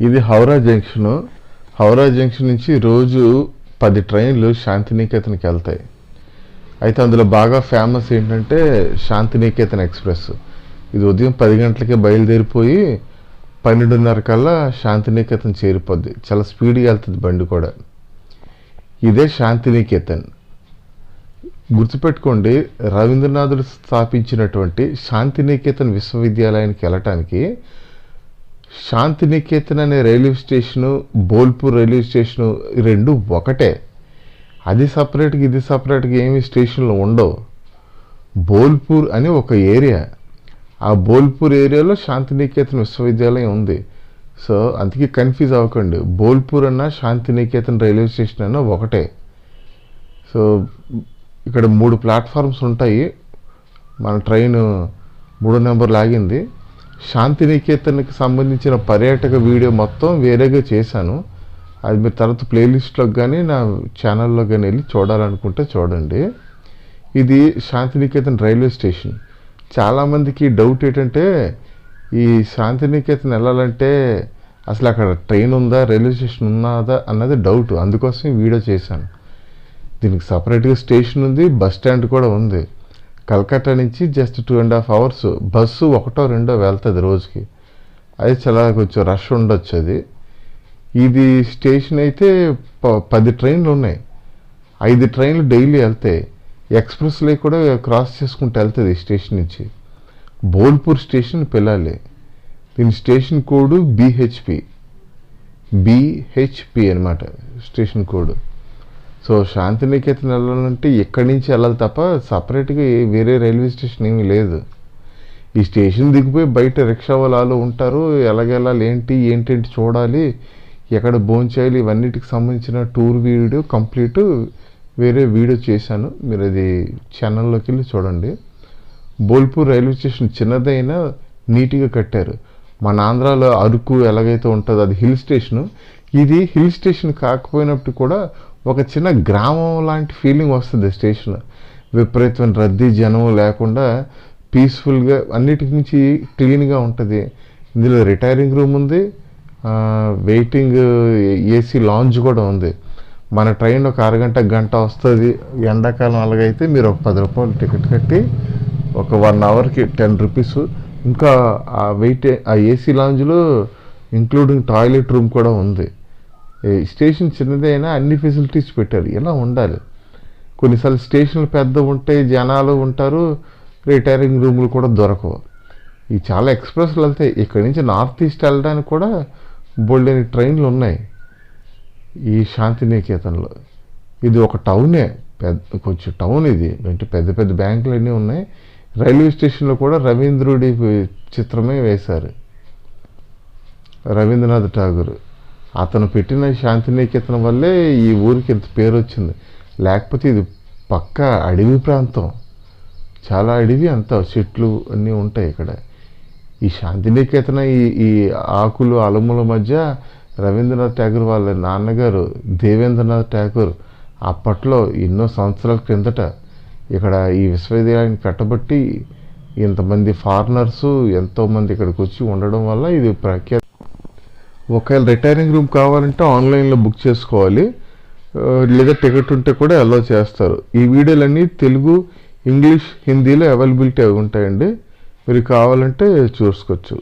ఇది Howrah junction. Howrah junction నుంచి రోజు పది ట్రైన్లు శాంతినికేతన్కి వెళ్తాయి. అయితే అందులో బాగా ఫేమస్ ఏంటంటే శాంతినికేతన్ ఎక్స్ప్రెస్. ఇది ఉదయం పది గంటలకే బయలుదేరిపోయి పన్నెండున్నర కల్లా శాంతినికేతన్ చేరిపోద్ది. చాలా స్పీడ్గా వెళ్తుంది బండి కూడా. ఇదే శాంతినికేతన్. గుర్తుపెట్టుకోండి రవీంద్రనాథుడు స్థాపించినటువంటి శాంతినికేతన్ విశ్వవిద్యాలయానికి వెళ్ళటానికి శాంతినికేతన్ అనే railway station Bolpur railway station రెండు ఒకటే. అది సపరేట్గా ఇది సపరేట్గా ఏమి స్టేషన్లు ఉండవు. బోల్పూర్ అని ఒక ఏరియా. ఆ బోల్పూర్ ఏరియాలో శాంతినికేతన్ విశ్వవిద్యాలయం ఉంది. సో అందుకే కన్ఫ్యూజ్ అవ్వకండి. బోల్పూర్ అన్న శాంతినికేతన్ రైల్వే స్టేషన్ అన్న ఒకటే. సో ఇక్కడ మూడు ప్లాట్ఫామ్స్ ఉంటాయి. మన ట్రైన్ మూడో నెంబర్ లాగింది. శాంతినికేతన్కి సంబంధించిన పర్యాటక వీడియో మొత్తం వేరేగా చేశాను. అది మీరు తర్వాత ప్లేలిస్ట్లోకి కానీ నా ఛానల్లో కానీ వెళ్ళి చూడాలనుకుంటే చూడండి. ఇది శాంతినికేతన్ రైల్వే స్టేషన్. చాలామందికి డౌట్ ఏంటంటే ఈ శాంతినికేతన్ వెళ్ళాలంటే అసలు అక్కడ ట్రైన్ ఉందా రైల్వే స్టేషన్ ఉన్నదా అన్నది డౌట్. అందుకోసం వీడియో చేశాను. దీనికి సపరేట్గా స్టేషన్ ఉంది బస్ స్టాండ్ కూడా ఉంది. కలకత్తా నుంచి just two and half hours bus ఒకటో రెండో వెళ్తుంది రోజుకి. అది చాలా కొంచెం రష్ ఉండొచ్చు అది. ఇది స్టేషన్ అయితే ప- పది ట్రైన్లు ఉన్నాయి. ఐదు ట్రైన్లు డైలీ వెళ్తాయి ఎక్స్ప్రెస్లో కూడా క్రాస్ చేసుకుంటూ వెళ్తుంది స్టేషన్ నుంచి. బోల్పూర్ స్టేషన్ పిల్లాలి. దీని స్టేషన్ కోడ్ బీహెచ్పి బిహెచ్పి అనమాట స్టేషన్ కోడ్ సో శాంతినికేతన్ వెళ్ళాలంటే ఇక్కడి నుంచి వెళ్ళాలి తప్ప సపరేట్గా వేరే రైల్వే స్టేషన్ ఏమీ లేదు. ఈ స్టేషన్ దిగిపోయి బయట రిక్షా వాళ్ళు ఉంటారు ఎలాగెళ్ళాలి ఏంటి ఏంటేంటి చూడాలి ఎక్కడ భోంచేయాలి ఇవన్నిటికి సంబంధించిన టూర్ వీడియో కంప్లీట్ వేరే వీడియో చేశాను. మీరు అది ఛానల్లోకి వెళ్ళి చూడండి. బోల్పూర్ రైల్వే స్టేషన్ చిన్నదైనా నీట్గా కట్టారు. మన ఆంధ్రాలో అరకు ఎలాగైతే ఉంటుందో అది హిల్ స్టేషన్. ఇది హిల్ స్టేషన్ కాకపోయినప్పుడు కూడా ఒక చిన్న గ్రామం లాంటి ఫీలింగ్ వస్తుంది స్టేషన్ విపరీతమైన రద్దీ జనం లేకుండా పీస్ఫుల్గా అన్నిటికి మించి క్లీన్గా ఉంటుంది. ఇందులో రిటైరింగ్ రూమ్ ఉంది. వెయిటింగ్ ఏసీ లాంజ్ కూడా ఉంది. మన ట్రైన్ ఒక అరగంట గంట వస్తుంది. ఎండాకాలం అలాగైతే మీరు ఒక పది రూపాయలు టికెట్ కట్టి ఒక వన్ అవర్కి టెన్ రూపీస్ ఇంకా ఆ వెయిట్ ఆ ఏసీ లాంజ్లో ఇంక్లూడింగ్ టాయిలెట్ రూమ్ కూడా ఉంది. స్టేషన్ చిన్నదైనా అన్ని ఫెసిలిటీస్ పెట్టారు ఇలా ఉండాలి? కొన్నిసార్లు స్టేషన్లు పెద్ద ఉంటే జనాలు ఉంటారు రిటైరింగ్ రూములు కూడా దొరకవు. ఈ చాలా ఎక్స్ప్రెస్లు వెళ్తాయి ఇక్కడి నుంచి నార్త్ ఈస్ట్ వెళ్ళడానికి కూడా బోల్డెని ట్రైన్లు ఉన్నాయి. ఈ శాంతినికేతన్లో. ఇది ఒక టౌనే పెద్ద కొంచెం టౌన్ ఇది. అంటే పెద్ద పెద్ద బ్యాంకులు అన్నీ ఉన్నాయి. రైల్వే స్టేషన్లో కూడా రవీంద్రుడి చిత్రమే వేశారు. రవీంద్రనాథ్ ఠాగూర్. అతను పెట్టిన శాంతినికేతనం వల్లే ఈ ఊరికి ఇంత పేరు వచ్చింది. లేకపోతే ఇది పక్క అడవి ప్రాంతం. చాలా అడవి అంతా చెట్లు అన్నీ ఉంటాయి ఇక్కడ. ఈ శాంతినికేతన ఈ ఈ ఆకులు అలముల మధ్య రవీంద్రనాథ్ ఠాగూర్ వాళ్ళ నాన్నగారు దేవేంద్రనాథ్ ఠాగూర్ అప్పట్లో ఎన్నో సంవత్సరాల క్రిందట ఇక్కడ ఈ విశ్వవిద్యాలయాన్ని కట్టబట్టి ఇంతమంది ఫారినర్సు ఎంతోమంది ఇక్కడికి వచ్చి ఉండడం వల్ల ఇది ప్రఖ్యాత. ఒకవేళ రిటైరింగ్ రూమ్ కావాలంటే ఆన్లైన్లో బుక్ చేసుకోవాలి. లేదా టికెట్ ఉంటే కూడా అలో చేస్తారు. ఈ వీడియోలన్నీ తెలుగు ఇంగ్లీష్ హిందీలో అవైలబిలిటీ ఉంటాయండి. మీరు కావాలంటే చూసుకోవచ్చు.